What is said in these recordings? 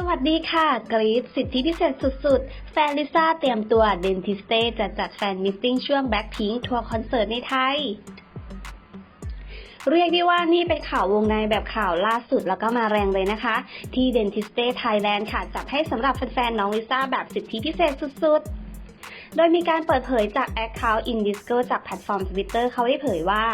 สวัสดีค่ะ กรีดสิทธิพิเศษสุดๆ แฟนลิซ่าเตรียมตัวเดนทิสเตจะจัดแฟนมิสติ้งช่วงแบ็คพิงทัวร์คอนเสิร์ตในไทย เรียกได้ว่านี่เป็นข่าววงในแบบข่าวล่าสุดแล้วก็มาแรงเลยนะคะ ที่เดนทิสเตไทยแลนด์ค่ะ จับให้สำหรับแฟนๆน้องลิซ่าแบบสิทธิพิเศษสุดๆ โดยมีการเปิดเผยจาก Account Indisco จากแพลตฟอร์ม Twitter เขาได้เผยว่า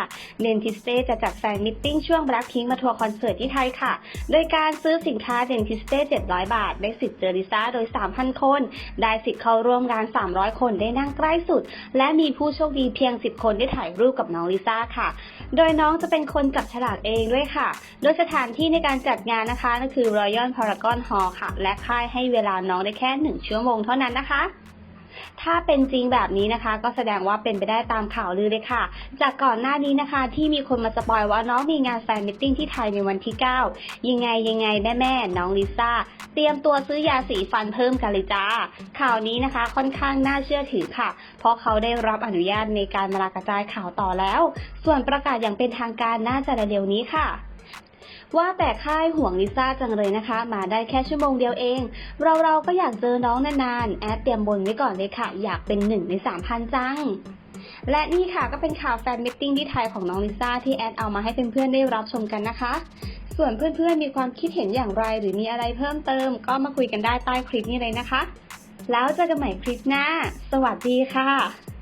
Dentiste จะจัดแฟนมิทติ้งช่วง Blackpink มาทัวร์คอนเสิร์ตที่ไทยค่ะ โดยการซื้อสินค้า Dentiste 700 บาท ได้สิทธิ์เจอลิซ่าโดย 3,000 คน ได้สิทธิ์เข้าร่วมงาน 300 คนได้นั่งใกล้สุด และมีผู้โชคดีเพียง 10 คนได้ถ่ายรูปกับน้องลิซ่าค่ะ โดยน้องจะเป็นคนจับฉลากเองด้วยค่ะ โดยสถานที่ในการจัดงานนะคะนั่นคือ Royal Paragon Hall ค่ะ และค่ายให้เวลาน้องได้แค่ 1 ชั่วโมงเท่านั้นนะคะ ถ้าเป็นจริงแบบนี้นะคะ ก็แสดงว่าเป็นไปได้ตามข่าวลือเลยค่ะ จากก่อนหน้านี้นะคะ ที่มีคนมาสปอยว่าน้องมีงานแฟนมิทติ้งที่ไทยในวันที่ 9 ยังไงยังไงแม่แม่น้องลิซ่าเตรียมตัวซื้อยาสีฟันเพิ่มกันเลยจ้า ข่าวนี้นะคะค่อนข้างน่าเชื่อถือค่ะ เพราะเขาได้รับอนุญาตในการมากระจายข่าวต่อแล้ว ส่วนประกาศอย่างเป็นทางการน่าจะเร็วนี้ค่ะ ว่าแต่ค่ายห่วงลิซ่าจังเลยนะคะ มาได้แค่ชั่วโมงเดียวเอง เราเราก็อยากเจอน้องนานๆ แอดเตรียมบนไว้ก่อนเลยค่ะ อยากเป็นหนึ่งในสามพันจังและนี่ค่ะก็เป็นข่าวแฟนมิทติ้งที่ไทยของน้องลิซ่าที่แอดเอามาให้เพื่อนๆได้รับชมกันนะคะ ส่วนเพื่อนๆมีความคิดเห็นอย่างไร หรือมีอะไรเพิ่มเติม ก็มาคุยกันได้ใต้คลิปนี้เลยนะคะ แล้วเจอกันใหม่คลิปหน้า สวัสดีค่ะ